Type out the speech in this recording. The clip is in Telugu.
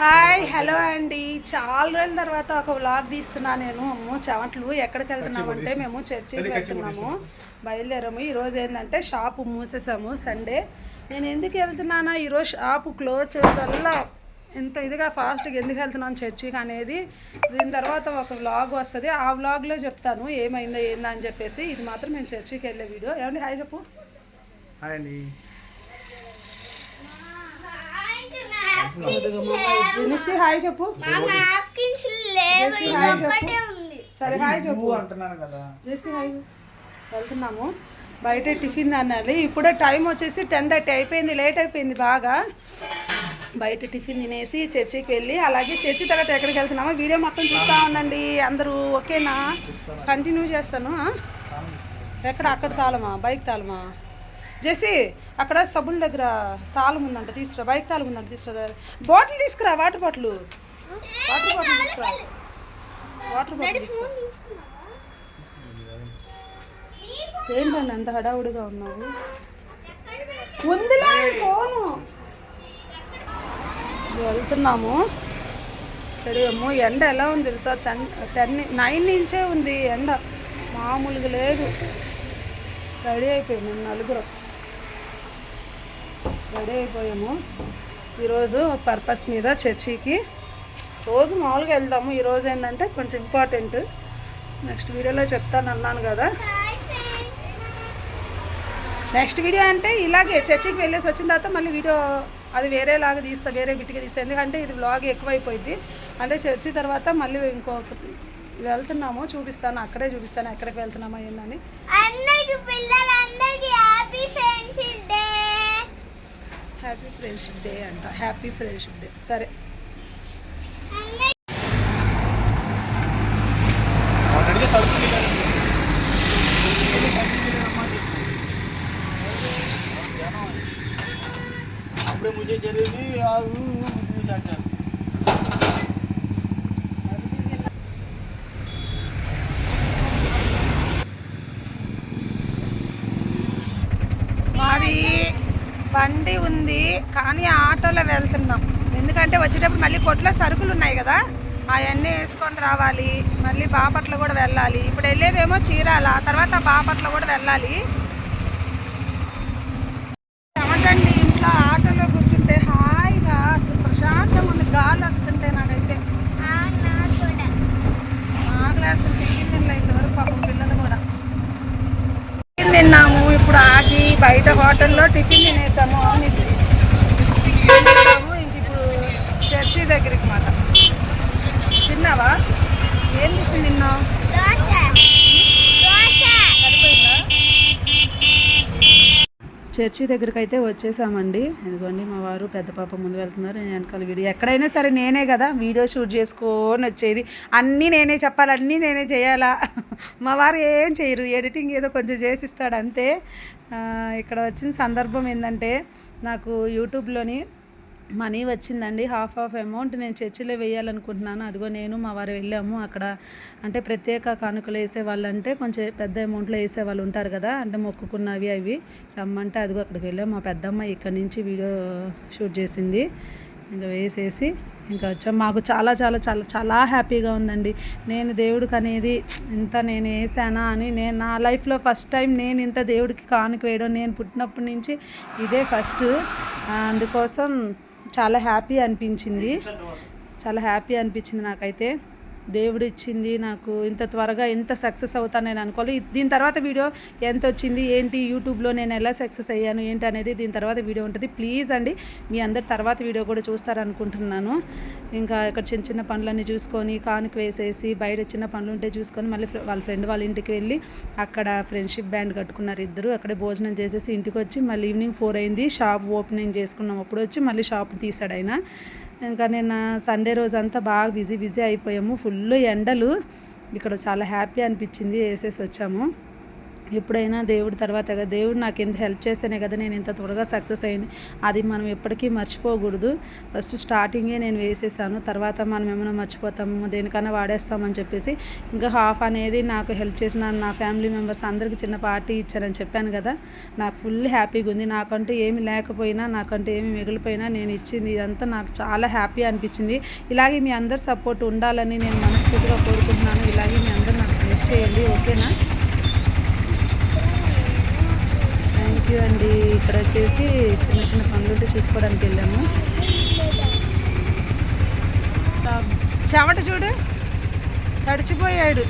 హాయ్ హలో అండి. చాలా రోజుల తర్వాత ఒక వ్లాగ్ తీస్తున్నా నేను. చెమట్లు ఎక్కడికి వెళ్తున్నామంటే మేము చర్చికి వెళ్తున్నాము. బయలుదేరాము. ఈరోజు ఏంటంటే షాపు మూసేసాము సండే. నేను ఎందుకు వెళ్తున్నానా? ఈరోజు షాపు క్లోజ్ చేయడం వల్ల ఇంత ఇదిగా ఫాస్ట్గా ఎందుకు వెళ్తున్నాను చర్చికి అనేది. దీని తర్వాత ఒక వ్లాగ్ వస్తుంది. ఆ వ్లాగ్లో చెప్తాను ఏమైందో ఏందో అని చెప్పేసి. ఇది మాత్రం నేను చర్చికి వెళ్ళే వీడియో ఏమండి హాయ్ చెప్పు. హాయ్ అండి హాయ్ చెప్పు. జెసి హాయ్ చెప్పు. సరే హాయ్ చెప్పు. అంటున్నాను కదా. జేసీ హాయ్ వెళ్తున్నాము. బయట టిఫిన్ తినాలి ఇప్పుడే టైం వచ్చేసి టెన్ థర్టీ అయిపోయింది లేట్ అయిపోయింది బాగా. బయట టిఫిన్ తినేసి చర్చికి వెళ్ళి అలాగే చర్చి తర్వాత ఎక్కడికి వెళ్తున్నామో వీడియో మొత్తం చూస్తూ ఉండండి. అందరూ ఓకేనా? కంటిన్యూ చేస్తాను? ఎక్కడ? అక్కడ తాళమా? బైక్ తాళమా? జేసి అక్కడ సబ్బుల దగ్గర తాళం ఉందంట తీసుకురా బైక్ తాళం ఉందంట తీసుకురా. బాటిల్ తీసుకురా వాటర్ బాటిల్. వాటర్ బాటిల్ తీసుకురా. వాటర్ బాటిల్ తీసుకురా. ఏంటండి అంత హడావుడిగా ఉన్నావు? ఉందిలే ఫోను. వెళ్తున్నాము. ఇక్కడేమో ఎండ ఎలా ఉంది తెలుసా? టెన్ టెన్ నైన్ నుంచే ఉంది ఎండ. మామూలుగా లేదు. రెడీ అయిపోయాము మేము నలుగురు. రెడీ అయిపోయాము. ఈరోజు పర్పస్ మీద చర్చికి. రోజు మామూలుగా వెళ్దాము. ఈరోజు ఏంటంటే కొంచెం ఇంపార్టెంట్ నెక్స్ట్ వీడియోలో చెప్తాను అన్నాను కదా. నెక్స్ట్ వీడియో అంటే ఇలాగే చర్చికి వెళ్ళేసి వచ్చిన తర్వాత మళ్ళీ వీడియో అది వేరేలాగా తీస్తా వేరే బిట్టిగా తీస్తా. ఎందుకంటే ఇది బ్లాగ్ ఎక్కువైపోయింది. అంటే చర్చి తర్వాత మళ్ళీ ఇంకొక వెళ్తున్నాము. చూపిస్తాను. అక్కడే చూపిస్తాను. ఎక్కడికి వెళ్తున్నామో ఏందని. అందరికి పిల్లలందరికీ happy friendship day happy friendship day అంట. హ్యాపీ ఫ్రెండ్షిప్ డే సరే. ఆల్రెడీ తడుపుంది కదా అప్పుడే ముझे జరిగింది బండి ఉంది కానీ ఆటోలో వెళ్తున్నాం. ఎందుకంటే వచ్చేటప్పుడు మళ్ళీ కొట్లో సరుకులు ఉన్నాయి కదా అవన్నీ వేసుకొని రావాలి. మళ్ళీ బాపట్ల కూడా వెళ్ళాలి. ఇప్పుడు వెళ్ళేదేమో చీరాల తర్వాత బాపట్ల కూడా వెళ్ళాలి చెమటండి ఇంట్లో ఆటోలో కూర్చుంటే హాయిగా అసలు ప్రశాంతంగా ఉంది గాలి వస్తుంటే నాకైతే మా క్లాసులు టిఫిన్ తినలే ఇంతవరకు పాపం పిల్లలు కూడా టిఫిన్ తిన్నాము ఇప్పుడు ఆగి బయట హోటల్లో టిఫిన్ తినేసాము. అవును తిన్నాము ఇంక ఇప్పుడు చర్చి దగ్గరికి మాట తిన్నావా ఏం టిఫిన్ తిన్నావు దోశ దోశ సరిపోయిందా చర్చి దగ్గరికి అయితే వచ్చేసామండి. ఇదిగోండి మా వారు పెద్ద పాప ముందు వెళ్తున్నారు. నేను వెనకాల వీడియో ఎక్కడైనా సరే నేనే కదా వీడియో షూట్ చేసుకొని వచ్చేది. అన్నీ నేనే చెప్పాలి అన్నీ నేనే చేయాలా? మా వారు ఏం చేయరు ఎడిటింగ్ ఏదో కొంచెం చేసిస్తాడు అంతే. ఇక్కడ వచ్చిన సందర్భం ఏంటంటే నాకు యూట్యూబ్లోని మనీ వచ్చిందండి. హాఫ్ ఆఫ్ అమౌంట్ నేను చర్చిలో వేయాలనుకుంటున్నాను. అదిగో నేను మా వారు వెళ్ళాము. అక్కడ అంటే ప్రత్యేక కానుకలు వేసే వాళ్ళు అంటే కొంచెం పెద్ద అమౌంట్లో వేసే వాళ్ళు ఉంటారు కదా అంటే మొక్కుకున్నవి అవి రమ్మంటే అదిగో అక్కడికి వెళ్ళాము మా పెద్దమ్మ ఇక్కడ నుంచి వీడియో షూట్ చేసింది. ఇంకా వేసేసి ఇంకా వచ్చాం. మాకు చాలా చాలా చాలా చాలా హ్యాపీగా ఉందండి. నేను దేవుడికి అనేది ఇంత నేను వేసానా అని నేను నా లైఫ్లో ఫస్ట్ టైం నేను ఇంత దేవుడికి కానుక వేయడం. నేను పుట్టినప్పటి నుంచి ఇదే ఫస్ట్. అందుకోసం చాలా హ్యాపీ అనిపించింది. చాలా హ్యాపీ అనిపించింది నాకైతే. దేవుడు ఇచ్చింది నాకు ఇంత త్వరగా ఎంత సక్సెస్ అవుతాను నేను అనుకోవాలి దీని తర్వాత వీడియో ఎంత వచ్చింది ఏంటి యూట్యూబ్లో నేను ఎలా సక్సెస్ అయ్యాను ఏంటి అనేది దీని తర్వాత వీడియో ఉంటుంది. ప్లీజ్ అండి మీ అందరి తర్వాత వీడియో కూడా చూస్తారనుకుంటున్నాను. ఇంకా ఇక్కడ చిన్న చిన్న పనులన్నీ చూసుకొని కానుక వేసేసి బయట చిన్న పనులు ఉంటే చూసుకొని మళ్ళీ వాళ్ళ ఫ్రెండ్ వాళ్ళ ఇంటికి వెళ్ళి అక్కడ ఫ్రెండ్షిప్ బ్యాండ్ కట్టుకున్నారు ఇద్దరు. అక్కడే భోజనం చేసేసి ఇంటికి వచ్చి మళ్ళీ ఈవినింగ్ ఫోర్ అయింది. షాప్ ఓపెనింగ్ చేసుకున్నాం. అప్పుడు వచ్చి మళ్ళీ షాప్ తీసాడు ఆయన. ఇంకా నిన్న సండే రోజంతా బాగా బిజీ బిజీ అయిపోయాము. ఫుల్ ఎండలు. ఇక్కడ చాలా హ్యాపీ అనిపించింది. వేసేసి వచ్చాము. ఎప్పుడైనా దేవుడి తర్వాత దేవుడు నాకు ఇంత హెల్ప్ చేస్తేనే కదా నేను ఇంత త్వరగా సక్సెస్ అయింది అది మనం ఎప్పటికీ మర్చిపోకూడదు. ఫస్ట్ స్టార్టింగే నేను వేసేసాను. తర్వాత మనం ఏమైనా మర్చిపోతాము దేనికన్నా వాడేస్తామని చెప్పేసి ఇంకా హాఫ్ అనేది నాకు హెల్ప్ చేసిన నా ఫ్యామిలీ మెంబర్స్ అందరికీ చిన్న పార్టీ ఇచ్చారని చెప్పాను కదా. నాకు ఫుల్ హ్యాపీగా ఉంది. నాకంటూ ఏమి లేకపోయినా నాకంటూ ఏమి మిగిలిపోయినా నేను ఇచ్చింది ఇదంతా నాకు చాలా హ్యాపీ అనిపించింది. ఇలాగే మీ అందరి సపోర్ట్ ఉండాలని నేను మనస్ఫూర్తిగా కోరుకుంటున్నాను. ఇలాగే మీ అందరు నాకు బ్లెస్ చేయండి. ఓకేనా? థ్యాంక్ యూ అండి. ఇక్కడ వచ్చేసి చిన్న చిన్న పనులు చూసుకోవడానికి వెళ్ళాము. చెమట చూడు. తడిచిపోయాడు.